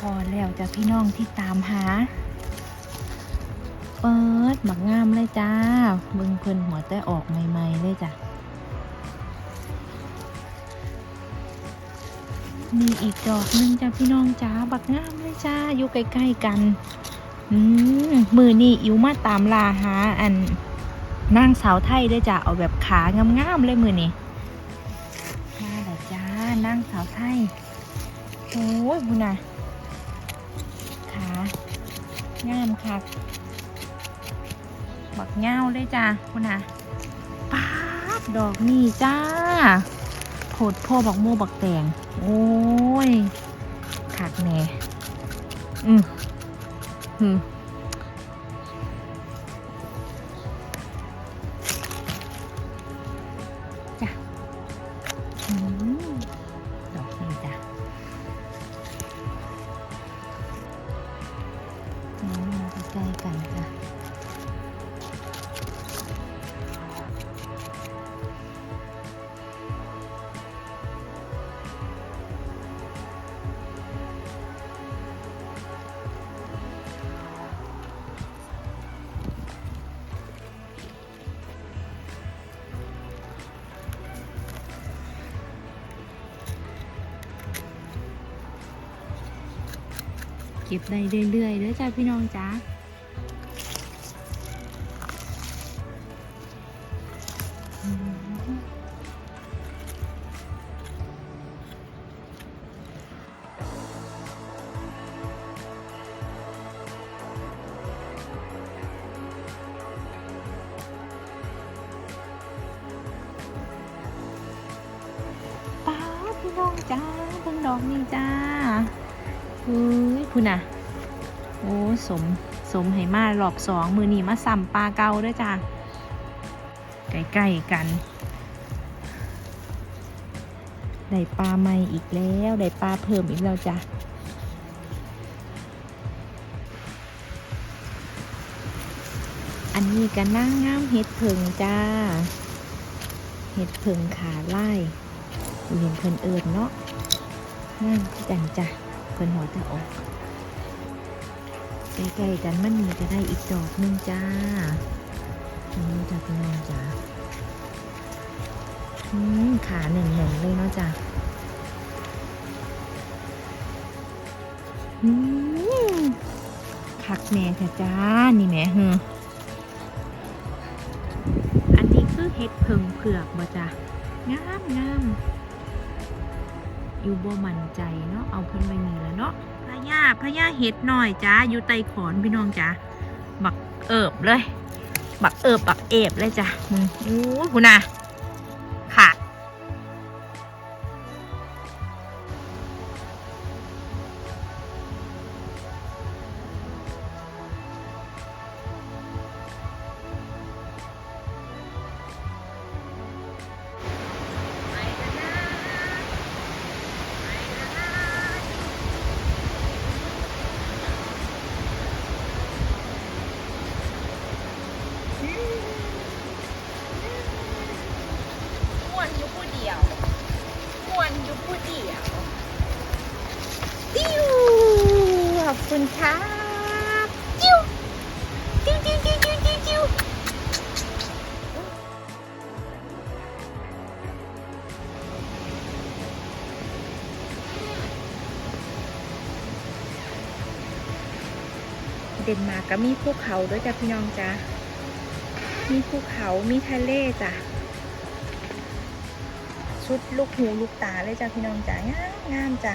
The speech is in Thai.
พอแล้วจ้ะพี่น้องที่ตามหา เปิดบักงามเลยจ้าเบิ่งเพิ่นหัวแต่ออกใหม่ๆเลยจ้ะมีอีกดอกหนึงจ้ะพี่น้องจ้าบักงามเลยจ้าอยู่ใกล้ๆกันอืมมือนี่อิวมาตามลาหาอันนางสาวไทยเด้วยจ้ะเอาแบบขางามๆเลยมือนี่มาแล้วจ้านางสาวไทยโอ้ยบุญนะขา งามคักบักเงาเลยจ้ะบุญนะป๊าดดอกนี่จ้าโผดพ่อบักโมบักแตงโอ้ยคักแน่อืมอืมจ้ะอืม ก็บได้เรื่อยๆเด้อจ้าพี่น้องจ้าป้าพี่น้องจ้าเบิ่งดอกนี่จ้าเฮ้ย คุณนะโอ้สมสมให้มารอบสองมือนีมาสัมปลาเกาด้วยจ้าใกล้ๆกัน ได้ปลาใหม่อีกแล้ว ได้ปลาเพิ่มอีกแล้วจ้ะอันนี้ก็นั่งงามเห็ดเพิงจ้า เห็ดเพิงขาไล่เห็นเพิ่นเอิญเนาะงามคือกันจ้ะเพิ่นหัวจะออก ใกล้ๆกันมันมีก็ได้อีกดอกหนึงจ้าอันนี้จ้ะพี่น้องจ้าอืมขาหนึ่งหนึ่งเลยเนาะจ้ะอืมคักแม่ค่ะจ้า นี่แม่เฮออันนี้คือเห็ดเพิงเผือกบ่จ้ะงามงามอยู่บ่มั่นใจเนาะ เอาเพิ่นไปนี่แล้วเนาะ พญาพญาเห็ดหน่อยจ้าอยู่ไตขอนพี่น้องจ้าบักเอิบเลย บักเอิบบักเอบเลยจ้ะอืมโอ้ยคุณนะ คุณครับจิ้วจิ้วจิ้วจิ้วจิ้วจิ้วจิ้วเดนมาร์กก็มีภูเขาด้วยจ้ะพี่น้องจ้ะมีภูเขามีทะเลจ้ะชุดลูกหูลูกตาเลยจ้ะพี่น้องจ้ะงามงามจ้ะ